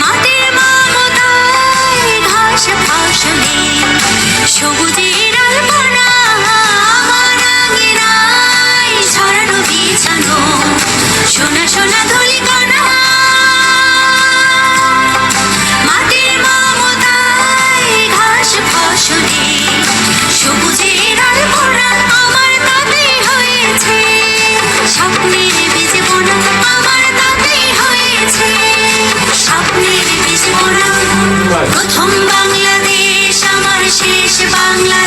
মাটির মমতায় ঘাস সবুজ প্রথম বাংলাদেশ আমার শেষ বাংলা